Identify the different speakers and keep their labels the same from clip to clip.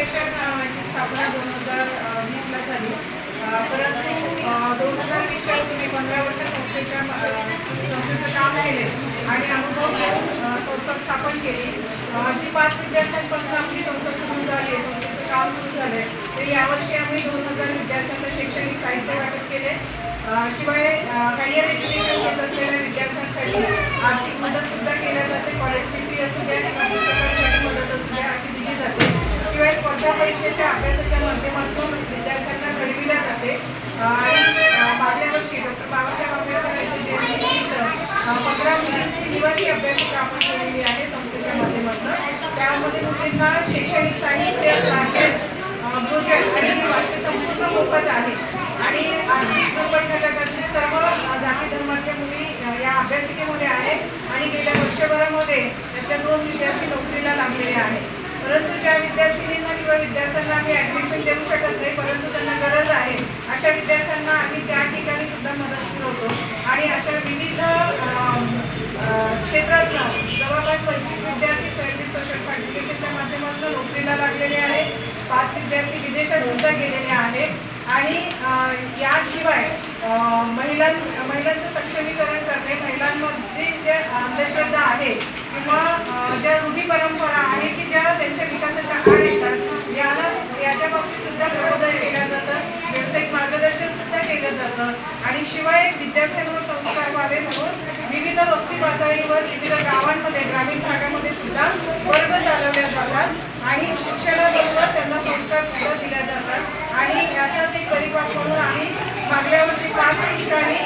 Speaker 1: Foundation ची स्थापना दोन हजार वीसला झाली. परंतु दोन हजार वीसच्या तुम्ही पंधरा वर्ष संस्थेच्या संस्थेचं काम केले आणि अनुभव घेऊन संस्था स्थापन केली. जी पाच विद्यार्थ्यांपासून आपली संस्था सुरू झाली संस्थेचं काम सुरू झालं तर यावर्षी आम्ही दोन हजार विद्यार्थ्यांना शैक्षणिक साहित्य वाटप केले. शिवाय हायर एज्युकेशन घेत असलेल्या विद्यार्थ्यांसाठी अभ्यासाच्या माध्यमातून विद्यार्थ्यांना घडविल्या जाते. आणि मागल्या वर्षी डॉक्टर बाबासाहेब आंबेडकरांची जयंतीनिमित्त पंधरा मुलींची निवासी अभ्यासिका आपण केलेली आहे संस्थेच्या माध्यमातून. त्यामध्ये मुलींना शैक्षणिक साहित्य क्लासेस भोजन आणि वाचन संपूर्ण मोफत आहे. आणि आर्थिक दुर्बल घटकातले सर्व जाती धर्माच्या मुली या अभ्यासिकेमध्ये आहेत. आणि गेल्या वर्षभरामध्ये त्यातल्या दोन विद्यार्थी नोकरीला लागलेले आहेत परंतु ज्या विद्यार्थिनींना किंवा विद्यार्थ्यांना आम्ही ॲडमिशन देऊ शकत नाही परंतु त्यांना गरज आहे. अशा विद्यार्थ्यांना आम्ही त्या ठिकाणी सुद्धा मदत पुरवतो आणि अशा विविध क्षेत्रातनं जवळपास पंचवीस विद्यार्थी स्वयंभू सोशल फाउंडेशनच्या माध्यमातून नोकरीला लागलेले आहेत. पाच विद्यार्थी विदेशात सुद्धा गेलेले आहेत. आणि याशिवाय महिलां महिलांचं सक्षमीकरण करणे महिलांमध्ये जे अंधश्रद्धा आहे किंवा अ, ज्या रूढी परंपरा आहे की ज्या त्यांच्या विकासाच्या आड येतात याला याच्या बाबतीत सुद्धा प्रबोधन केलं जातं व्यावसायिक मार्गदर्शन सुद्धा केलं जातं आणि शिवाय विद्यार्थ्यांवर संस्कार व्हावे म्हणून विविध वस्ती पातळीवर विविध गावांमध्ये ग्रामीण भागामध्ये सुद्धा वर्ग चालवले जातात आणि शिक्षणाबरोबर त्यांना संस्कार सुद्धा दिल्या जातात. आणि याचाच एक परिपाक म्हणून आम्ही मागल्या वर्षी पाच ठिकाणी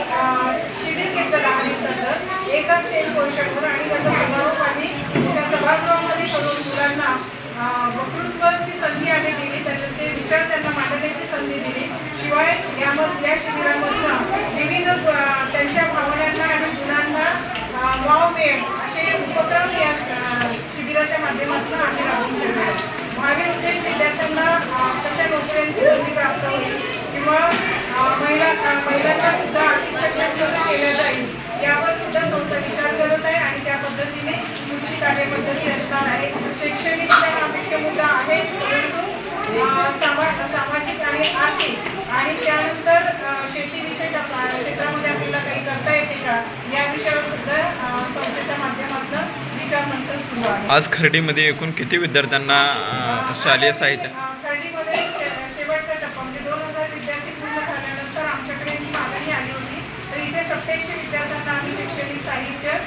Speaker 1: शिबिर घेतलं लहान एका एकाच सेम पोर्शनवर आणि त्याचा समारोप आम्ही त्या सभागृहामध्ये करून मुलांना अं, वक्तृत्वाची संधी आम्ही दिली त्याचे विचार त्यांना मांडण्याची संधी दिली शिवाय यामध्ये या शिबिरामधनं विविध अं, त्यांच्या भावनांना आणि गुणांना अं, वाव मिळेल असे उपक्रम या अं, शिबिराच्या माध्यमातून आम्ही राबवून ठेवले आहेत. उद्देश विद्यार्थ्यांना कशा नोकऱ्यांची संधी प्राप्त होईल? किंवा महिला महिलांना सुद्धा आर्थिक सक्षम कसं केलं जाईल यावर सुद्धा संस्था विचार करत आहे आणि त्या पद्धतीने पुढची कार्यपद्धती असणार आहे. शैक्षणिक हा मुख्य मुद्दा आहे परंतु सामा सामाजिक आणि आर्थिक आणि त्यानंतर शेतीविषयक क्षेत्रामध्ये आपल्याला काही करता येते का? या विषयावर सुद्धा अं, संस्थेच्या माध्यमातून विचार मंथन सुरू आहे
Speaker 2: आज खर्डीमध्ये एकूण किती विद्यार्थ्यांना शालेय साहित्य?
Speaker 1: टप्पा म्हणजे दोन हजार विद्यार्थी पूर्ण झाल्यानंतर आमच्याकडे ही मागणी आली होती. तर इथे सत्याऐंशी विद्यार्थ्यांना आम्ही शैक्षणिक साहित्य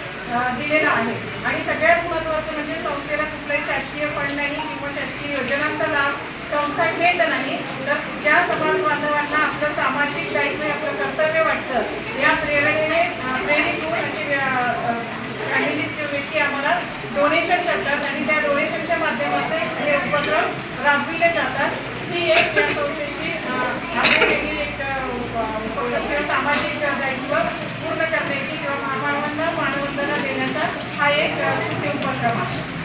Speaker 1: दिलेलं आहे. आणि सगळ्यात महत्त्वाचं म्हणजे संस्थेला कुठलाही शासकीय फंड नाही किंवा शासकीय योजनांचा लाभ संस्था घेत नाही. तर ज्या समाज बांधवांना आपलं सामाजिक दायित्व हे आपलं कर्तव्य वाटतं या प्रेरणेने अ, प्रेरित होऊन असे अ, अ, काही व्यक्ती आम्हाला डोनेशन करतात आणि त्या डोनेशनच्या माध्यमातून हे उपक्रम राबविले जातात ही एक या संस्थेची अं, आम्ही वेगळी एक अं, उपक्रम किंवा सामाजिक दायित्व पूर्ण